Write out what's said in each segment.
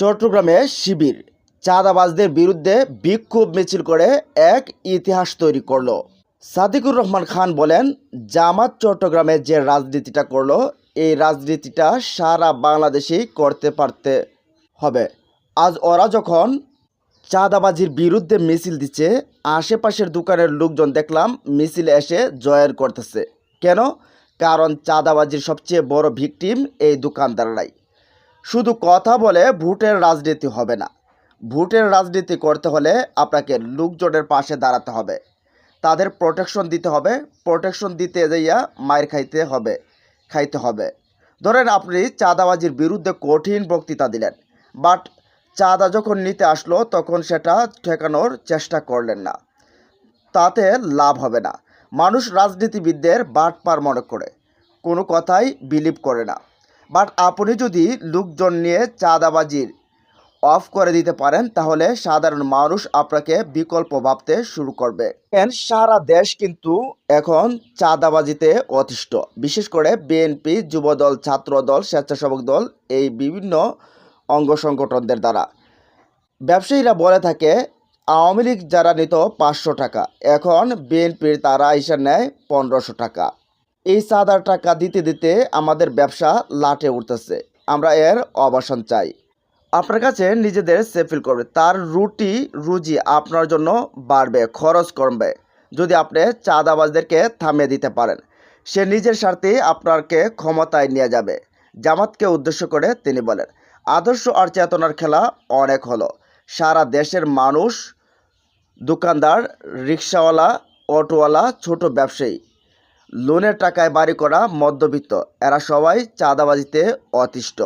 চট্টগ্রামে শিবির। চাঁদাবাজদের বিরুদ্ধে বিক্ষোভ মিছিল করে এক ইতিহাস তৈরি করল। সাদিকুর রহমান খান বলেন, জামাত চট্টগ্রামে যে রাজনীতিটা করল, এই রাজনীতিটা সারা বাংলাদেশেই করতে পারতে হবে। আজ ওরা যখন চাঁদাবাজির বিরুদ্ধে মিছিল দিচ্ছে, আশেপাশের দোকানের লোকজন দেখলাম মিছিলে এসে জয়ের করতেছে। কেন? কারণ চাঁদাবাজির সবচেয়ে বড় ভিকটিম এই দোকানদাররাই। শুধু কথা বলে ভোটের রাজনীতি হবে না। ভোটের রাজনীতি করতে হলে আপনাকে লোকজনের পাশে দাঁড়াতে হবে। তাদের প্রোটেকশন দিতে হবে। প্রোটেকশন দিতে যাইয়া মায়ের খাইতে হবে খাইতে হবে। ধরেন আপনি চাঁদাবাজির বিরুদ্ধে কঠিন বক্তৃতা দিলেন বাট চাঁদা যখন নিতে আসলো, তখন সেটা ঠেকানোর চেষ্টা করলেন না। তাতে লাভ হবে না। মানুষ রাজনীতিবিদদের বাটপার মনে করে, কোনো কথাই বিলিভ করে না। বাট আপনি যদি লোকজন নিয়ে চাঁদাবাজির অফ করে দিতে পারেন, তাহলে সাধারণ মানুষ আপনাকে বিকল্প ভাবতে শুরু করবে। সারা দেশ কিন্তু এখন চাঁদাবাজিতে অতিষ্ঠ। বিশেষ করে বিএনপি যুবদল, ছাত্রদল, স্বেচ্ছাসেবক দল, এই বিভিন্ন অঙ্গ সংগঠনদের দ্বারা। ব্যবসায়ীরা বলে থাকে, আওয়ামী লীগ যারা নিত পাঁচশো টাকা, এখন বিএনপির তারা এসে নেয় পনেরোশো টাকা। এই চাঁদার টাকা দিতে দিতে আমাদের ব্যবসা লাটে উঠতেছে। আমরা এর অবসান চাই। আপনার কাছে নিজেদের সেফ ফিল করবে। তার রুটি, রুজি আপনার জন্য বাড়বে, খরচ কমবে। যদি আপনি চাঁদাবাজদেরকে থামিয়ে দিতে পারেন, সে নিজের স্বার্থে আপনাকে ক্ষমতায় নিয়ে যাবে। জামাতকে উদ্দেশ্য করে তিনি বলেন, আদর্শ আর চেতনার খেলা অনেক হলো। সারা দেশের মানুষ দোকানদার, রিক্সাওয়ালা, অটোওয়ালা, ছোট ব্যবসায়ী লোনের টাকায় বাড়ি করা মধ্যবিত্ত। এরা সবাই চাঁদাবাজিতে অতিষ্ঠ।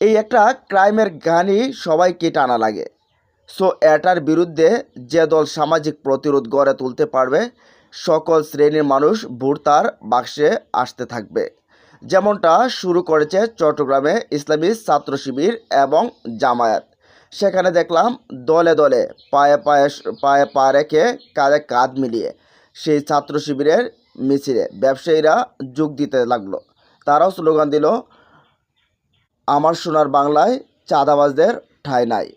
এই একটা ক্রাইমের গানই সবাইকে টানা লাগে। সো এটার বিরুদ্ধে যে দল সামাজিক প্রতিরোধ গড়ে তুলতে পারবে, সকল শ্রেণির মানুষ ভোট তার বাক্সে আসতে থাকবে। যেমনটা শুরু করেছে চট্টগ্রামে ইসলামী ছাত্র শিবির এবং জামায়াত। সেখানে দেখলাম দলে দলে পায়ে পায়ে পায়ে পা রেখে কাঁধে কাঁধ মিলিয়ে সেই ছাত্র শিবিরের মিছিলে ব্যবসায়ীরা যোগ দিতে লাগল। তারাও স্লোগান দিল, আমার সোনার বাংলায় চাঁদাবাজদের ঠাঁই নাই।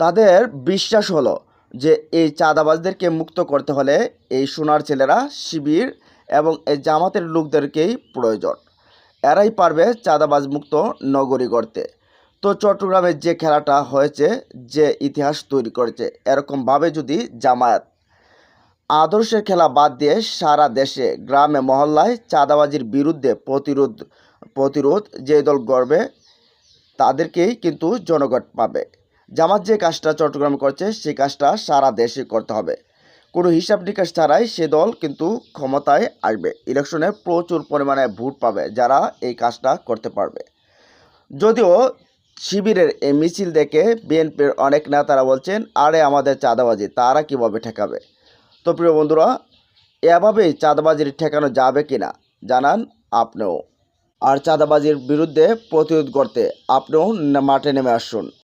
তাদের বিশ্বাস হলো যে, এই চাঁদাবাজদেরকে মুক্ত করতে হলে এই সোনার ছেলেরা শিবির এবং এই জামাতের লোকদেরকেই প্রয়োজন। এরাই পারবে চাঁদাবাজ মুক্ত নগরী গড়তে। তো চট্টগ্রামের যে খেলাটা হয়েছে, যে ইতিহাস তৈরি করেছে, এরকমভাবে যদি জামায়াত আদর্শের খেলা বাদ দিয়ে সারা দেশে গ্রামে মহল্লায় চাঁদাবাজির বিরুদ্ধে প্রতিরোধ প্রতিরোধ যে দল গড়বে, তাদেরকেই কিন্তু জনগণ পাবে। জামাত যে কাজটা চট্টগ্রাম করছে সেই কাজটা সারা দেশে করতে হবে। কোনো হিসাব নিকাশ ছাড়াই সে দল কিন্তু ক্ষমতায় আসবে। ইলেকশনে প্রচুর পরিমাণে ভোট পাবে যারা এই কাজটা করতে পারবে। যদিও শিবিরের এই মিছিল দেখে বিএনপির অনেক নেতারা বলছেন, আরে আমাদের চাঁদাবাজি, তারা কীভাবে ঠেকাবে? তো প্রিয় বন্ধুরা এভাবে চাঁদাবাজির ঠেকানো যাবে কিনা জানান আপনিও। আর চাঁদাবাজির বিরুদ্ধে প্রতিরোধ করতে আপনিও মাঠে নেমে আসুন।